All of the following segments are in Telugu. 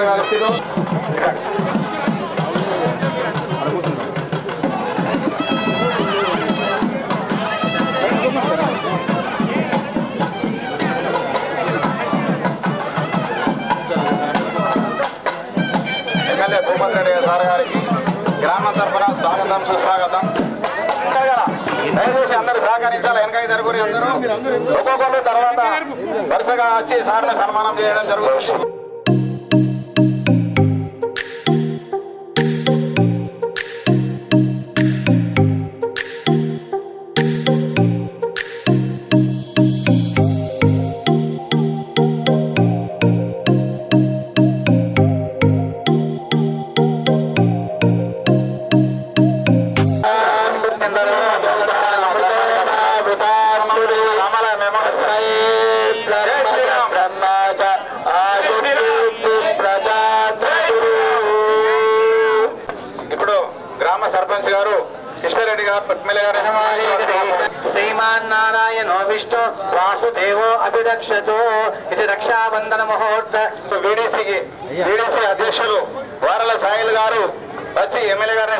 భూపతి గారు వచ్చారు రెడ్డి సార్ గారికి గ్రామం తరఫున స్వాగతం సుస్వాగతం. దయచేసి అందరూ సహకరించాలి. వెనక జరుగురి అందరూ ఒక్కొక్కరు తర్వాత వరుసగా వచ్చి సార్ని సన్మానం చేయడం జరుగుతుంది. ఇది రక్షాబంధన ముహూర్త సో వీడీసీకి వీడీసీ అధ్యక్షులు వారల సాయిల్ గారు వచ్చి ఎమ్మెల్యే గారిని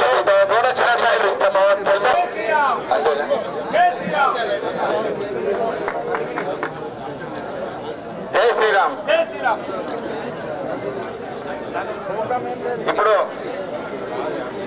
కోరుతాను కూడా చిన్న స్థాయిలు అంతేనా జై శ్రీరామ్. ఇప్పుడు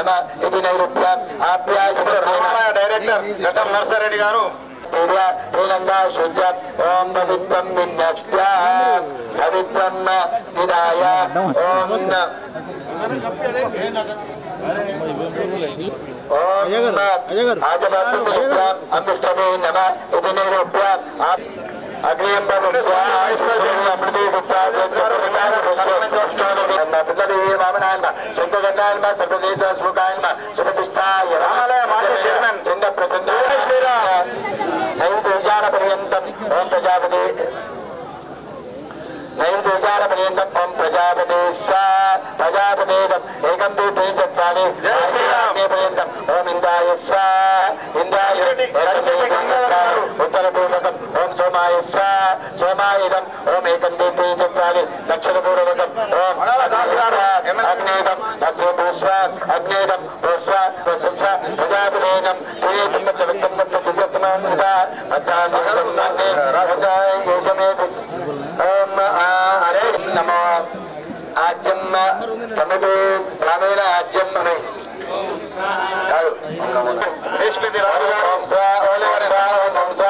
నమ ఇది నైరుత్యం ఆప్యాస రామాలయ డైరెక్టర్ గడ్డం నర్సారెడ్డి గారు. శ్రీలంగా శుద్ధ ఓం పవిత్రం విన్యస్య పవిత్రం విదాయ ఓం ఆజపాత్రం అమ్మిష్టమే నమ ఇది నైరుత్యం అగ్నియం రామాలయ మాజీ చైర్మన్ చంద్ర ప్రసన్న నైవేశాల పర్యంతం ఓం ప్రజాపతి నైవేశాల పర్యంతం ఓం ప్రజాపతి ప్రజాపతేదం ఏకం పర్యంతం ఓం స్వా ఉత్తర పూర్వకం సోమాయ స్వా సోమాయుధం ఓం ఏకం తు త్రీ చత్వారి దక్షిణ పూర్వకం ఓం అగ్నేదం అగ్నే భూస్వ అగ్నేదం భూస్వ భూస్వ ప్రజాపతేనం త్రియేతం విత్తం సప్త చుద్యస్తమాన్విత మధ్యాహ్నం ఓం హరే నమో. ఆజ్యం సమీపే గ్రామీణ ఆజ్యం అని కాదు. గారు ఓం స్వ ఓం స్వ ఓం స్వ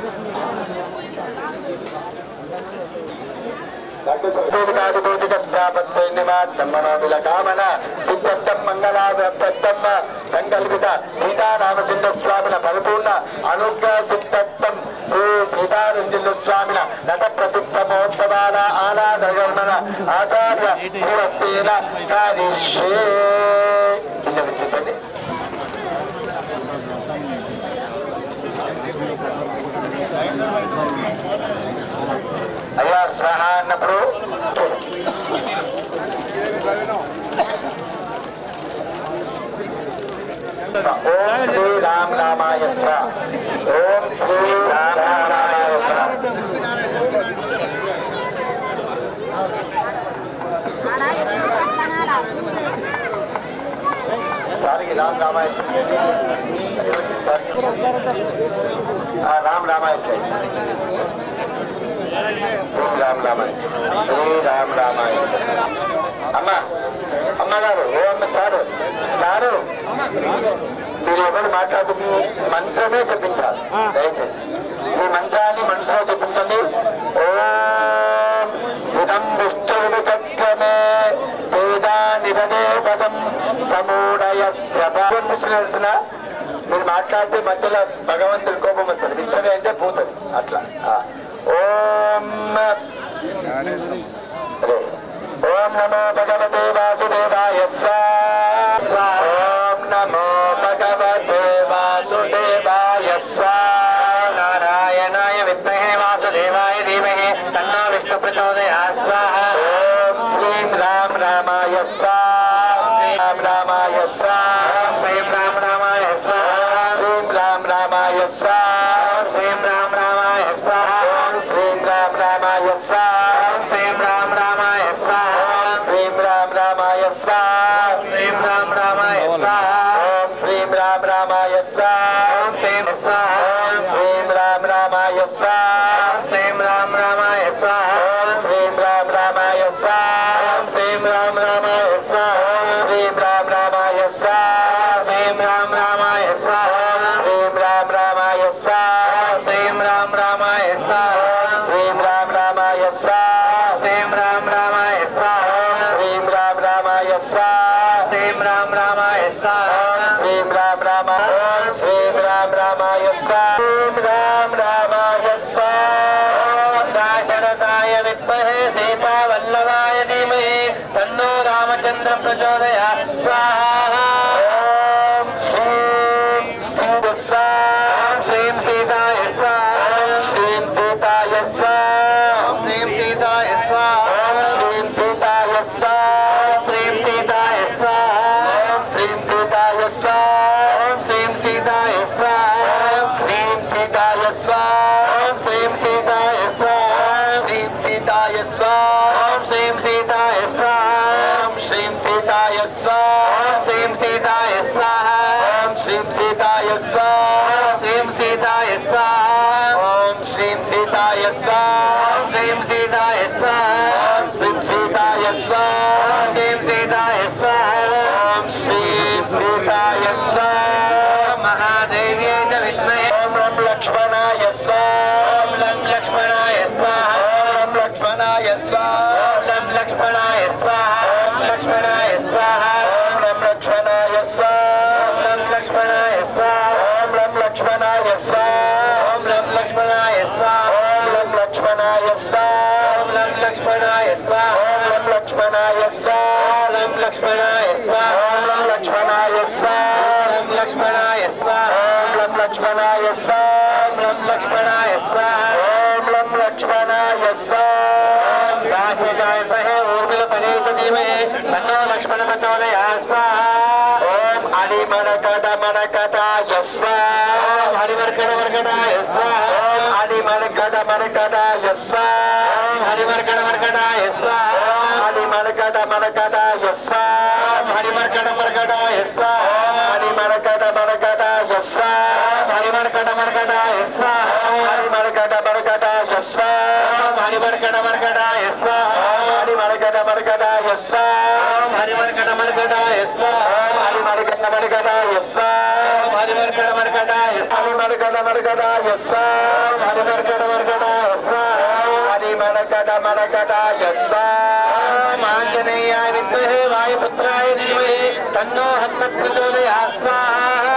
కామన సిద్ధం మంగళాభ్యర్థమ్మ సంకల్పిత సీతారామచంద్ర స్వామిన పరిపూర్ణ అనుగ్రహ సిద్ధత్వం శ్రీ సీతారామచంద్ర స్వామిన నట ప్రతిత్వ మహోత్సవాల ఆరాధన ఆచార్య శ్రీవస్తేన కారిష్యే అయ్యా స్వాహ అన్నప్పుడు ఓం శ్రీ రామ్ నామాయ స్వ. ఓం శ్రీ రామ్ నామాయ స్వ. సారికి రామ్ రామాయ రామ్ రామాయ ఓం రామ్ రామాయ శ్రీ రామ్ రామాయ అమ్మ అమ్మగారు ఏ అమ్మ సారు సారు. మీరు ఎవరు మాట్లాడుతూ మీ మంత్రమే చెప్పించాలి. దయచేసి. మీ మంత్రాన్ని మనసులో చెప్పించండి. ఓం విధం విష్ణుడు చక్రమే పేదా నిరదే పదం సమూఢయ శ్రభాల్సిన మీరు మాట్లాడితే మధ్యలో భగవంతుడి కోపం వస్తుంది. విష్ణువే అంటే పోతుంది అట్లా. ఓం ఓం నమో భగవతే వాసుదేవాయ ఓం నమో భగవతే వాసుదేవాయ నారాయణాయ విద్మహే వాసుదేవాయ ధీమహి తన్నో విష్ణు ప్రచోదయా స్వాహ. ఓం శ్రీం రామ రామాయ స్వాహ శ్రీరామ రామాయ స్వాహ सीताय स्वाहा లక్ష్మణాయ స్వాం లం లక్ష్మణాయ స్వాం లం లక్ష్మణాయ స్వాం యస్వాం. హరిమర్గడ మర్గడ యస్వాం. హరిమర్గడ మర్గడ యస్వాం. హరిమర్గడ మర్గడ యస్వాం. హరిమర్గడ మర్గడ యస్వాం. హరిమర్గడ మర్గడ హరిమర్గడ మర్గడ యస్వాం. హరిమర్గడ మర్గడ యస్వాం. హరిమర్గడ మర్గడ యస్వాం. ఆంజనేయ విద్మహే వాయుపుత్రాయ ధీమహి తన్నో హన్మత్ ప్రచోదయాస్వాహ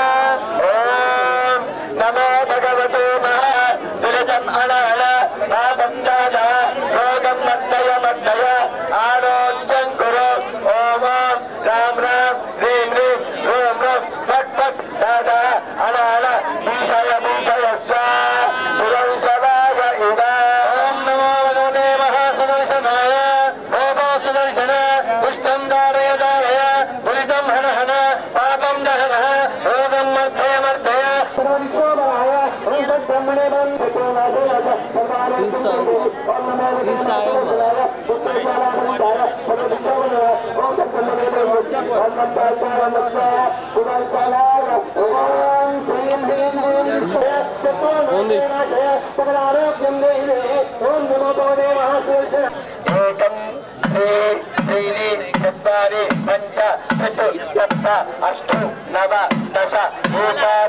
एकं द्वे त्रीणि चत्वारि पञ्च षट् सप्त अष्ट नव दश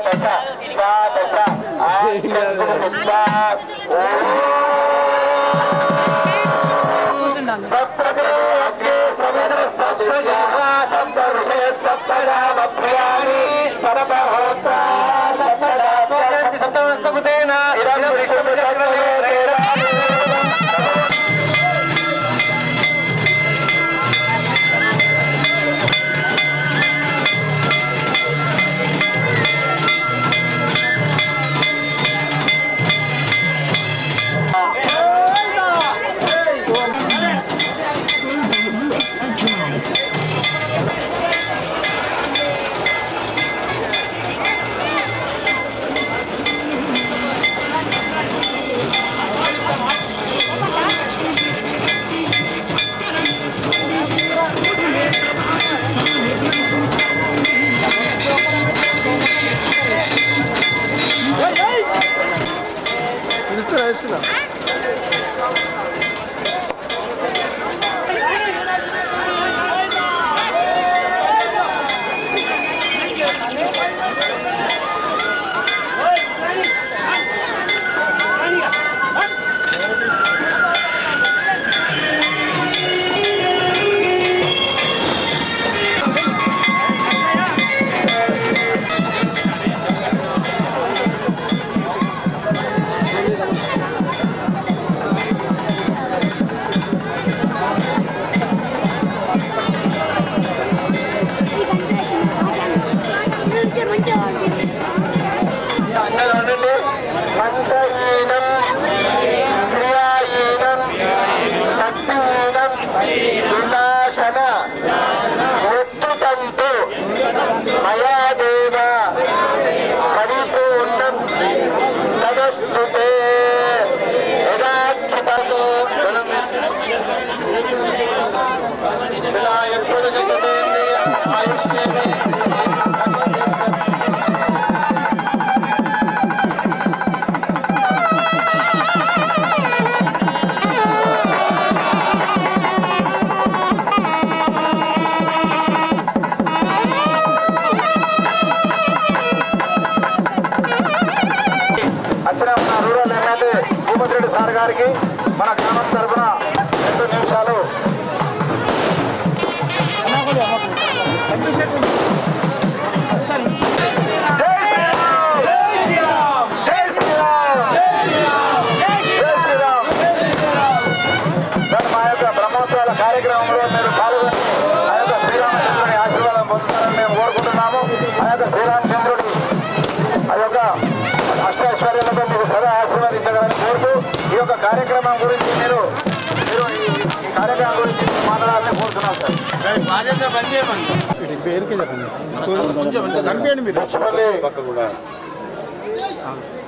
दश द्वादश आचन्द्रविद्या ॐ సర్వహోత్ర సప్తరామ হয়েছিল।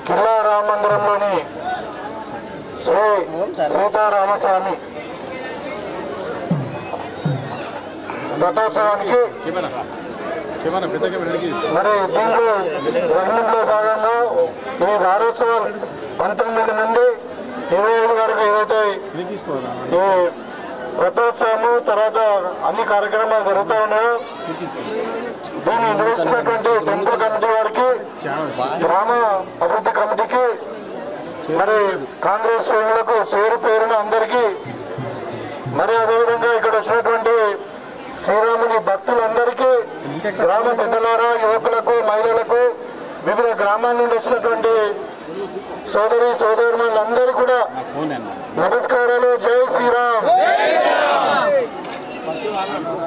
కిల్లా రామ మందిరంలోని శ్రీ సీతారామస్వామి రథోత్సవానికి మరి దీంట్లో యజ్ఞంలో భాగంగా ఈ వారోత్సవాలు పంతొమ్మిది నుండి ఇరవై ఐదు వరకు ఏదైతే ఈ రథోత్సవము తర్వాత అన్ని కార్యక్రమాలు జరుగుతూ ఉన్నాయి. దీన్ని నిర్వహిస్తున్నటువంటి టెంపుల్ కమిటీ వారికి గ్రామ అభివృద్ధి కమిటీకి మరి కాంగ్రెస్ శ్రేణులకు పేరు పేరున అందరికీ మరి అదేవిధంగా ఇక్కడ వచ్చినటువంటి శ్రీరాముని భక్తులందరికీ గ్రామ పెద్దలారా యువకులకు మహిళలకు వివిధ గ్రామాల నుండి వచ్చినటువంటి సోదరి సోదరులందరూ కూడా నమస్కారాలు. జై శ్రీరామ్.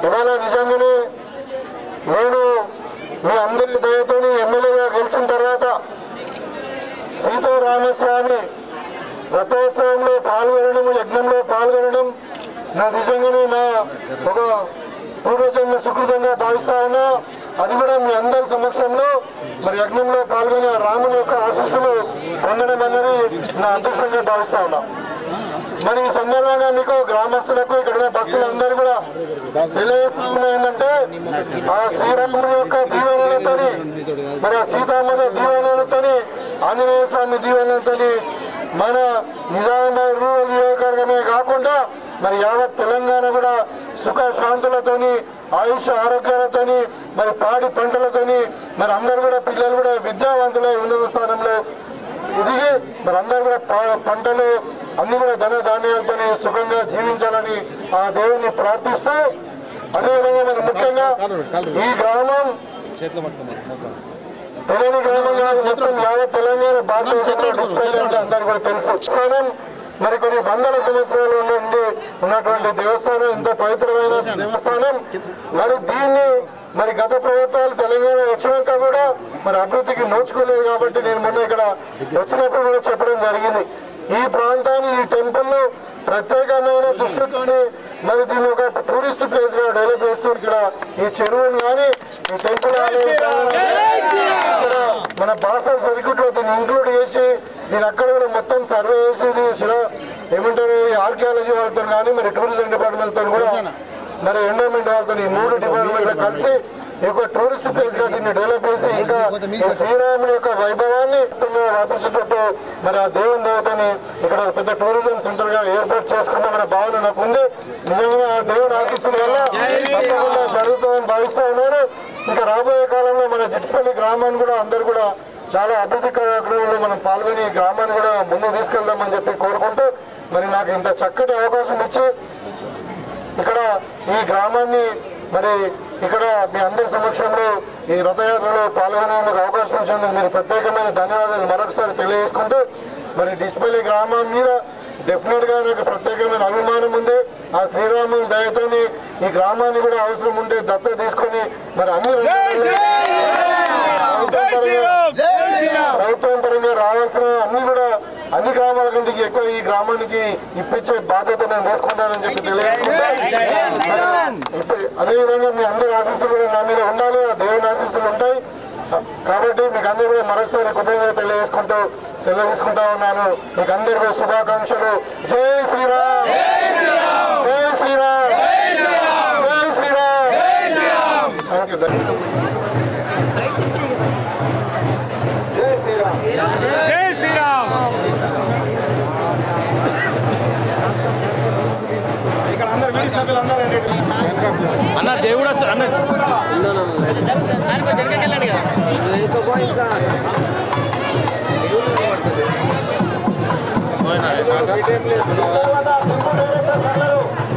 ఇవాళ నిజంగానే నేను మీ అందరి దయతో ఎమ్మెల్యేగా గెలిచిన తర్వాత సీతారామస్వామి రథోత్సవంలో పాల్గొనడం యజ్ఞంలో పాల్గొనడం నా నిజంగానే నా ఒక పూర్వజన్మ సుకృతంగా భావిస్తా ఉన్నా. అది కూడా మీ అందరి సమక్షంలో మరి యజ్ఞంలో పాల్గొనే రాముని యొక్క ఆశీస్సులు పొందడం అనేది నా అదృష్టంగా భావిస్తా ఉన్నా. మరి ఈ సందర్భంగా మీకు గ్రామస్తులకు ఇక్కడ భక్తులందరూ కూడా తెలియజేస్తున్నా ఏంటంటే ఆ శ్రీరాముడి యొక్క దీవెనలతోని మరి ఆ సీతామ్మల దీవెనలతోని ఆంజనేయ స్వామి దీవెనలతోని మన నిజామాబాద్ మరి యావత్ తెలంగాణ కూడా సుఖ శాంతులతోని ఆయుష్ ఆరోగ్యాలతోని మరి పాడి పంటలతోని మరి అందరు కూడా పిల్లలు కూడా విద్యావంతులై ఉన్నత స్థానంలో ఎదిగి మరి అందరు కూడా పంటలు అన్ని కూడా ధన ధాన్యాలతో సుఖంగా జీవించాలని ఆ దేవుణ్ణి ప్రార్థిస్తూ అదేవిధంగా మరి ముఖ్యంగా ఈ గ్రామం తెలియని గ్రామం కాదు మొత్తం యావత్ తెలంగాణ భారతదేశంలో అందరూ కూడా తెలుసు. మరి కొన్ని వందల సంవత్సరాల నుండి ఉన్నటువంటి దేవస్థానం ఎంతో పవిత్రమైన దేవస్థానం. మరి దీన్ని మరి గత ప్రభుత్వాలు తెలంగాణ వచ్చినాక కూడా మరి అభివృద్ధికి నోచుకోలేదు కాబట్టి నేను మొన్న ఇక్కడ వచ్చినప్పుడు కూడా చెప్పడం జరిగింది. ఈ ప్రాంతాన్ని ఈ టెంపుల్ ప్రత్యేకమైన దృష్టితోని మరి దీన్ని ఒక టూరిస్ట్ ప్లేస్గా డెవలప్ చేస్తూ ఇక్కడ ఈ చెరువును కానీ ఈ టెంపుల్ ఇక్కడ మన భాష సర్క్యూట్లో దీన్ని ఇంక్లూడ్ చేసి దీని అక్కడ కూడా మొత్తం సర్వే చేసి ఇది ఏమంటారు ఆర్కియాలజీ వాళ్ళతో కానీ మరి టూరిజం డిపార్ట్మెంట్తో కూడా మరి ఎండోమెంట్ వాళ్ళతో ఈ మూడు డిపార్ట్మెంట్ కలిసి ఎక్కువ టూరిస్ట్ ప్లేస్గా దీన్ని డెవలప్ చేసి ఇంకా ఈ శ్రీరాముని యొక్క వైభవాన్ని వ్యాపించేటట్టు మరి ఆ దేవుని దేవతని ఇక్కడ పెద్ద టూరిజం సెంటర్గా ఏర్పాటు చేసుకుందామనే భావన నాకు ఉంది. నిజంగా ఆ దేవుని ఆశిస్తున్న వల్ల తప్పకుండా జరుగుతుందని భావిస్తా ఉన్నాను. ఇంకా రాబోయే కాలంలో మన జిట్పల్లి గ్రామాన్ని కూడా అందరు కూడా చాలా అభివృద్ధి కార్యక్రమంలో మనం పాల్గొని ఈ గ్రామాన్ని కూడా ముందుకు తీసుకెళ్దామని చెప్పి కోరుకుంటూ మరి నాకు ఇంత చక్కటి అవకాశం ఇచ్చి ఇక్కడ ఈ గ్రామాన్ని మరి ఇక్కడ మీ అందరి సమక్షంలో ఈ రథయాత్రలో పాల్గొనేందుకు అవకాశం ఇచ్చినందుకు మీరు ప్రత్యేకమైన ధన్యవాదాలు మరొకసారి తెలియజేసుకుంటూ మరి డిస్పల్లి గ్రామం మీద డెఫినెట్గా నాకు ప్రత్యేకమైన అభిమానం ఉంది. ఆ శ్రీరాముని దయతోని ఈ గ్రామాన్ని కూడా అవసరం ఉంటే దత్త తీసుకొని మరి అన్ని ప్రభుత్వం పరంగా రావాల్సిన అన్ని కూడా అన్ని గ్రామాల కంటే ఎక్కువ ఈ గ్రామానికి ఇప్పించే బాధ్యత నేను తీసుకుంటానని చెప్పి తెలియజేసుకుంటాను అదే విధంగా మీ అందరి ఆశీస్సులు కూడా నా మీద ఉండాలి ఆ దేవుని ఆశీస్సులు ఉంటాయి. కాబట్టి మీకు అందరూ కూడా మరోసారి కృతజ్ఞత తెలియజేసుకుంటూ సెలవు తీసుకుంటా ఉన్నాను. మీకు అందరికీ శుభాకాంక్షలు. జై శ్రీరామ్. జై శ్రీరామ్. జై శ్రీరామ్. థ్యాంక్ యూ అన్న దేవుడు అన్న. జనకెళ్ళండి కదా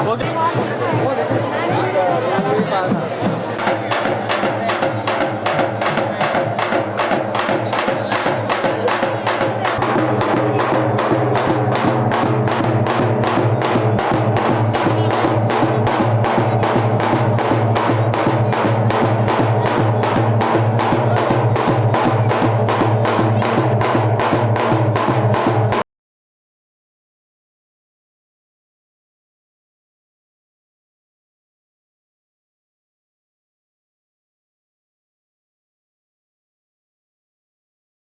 ఓకే.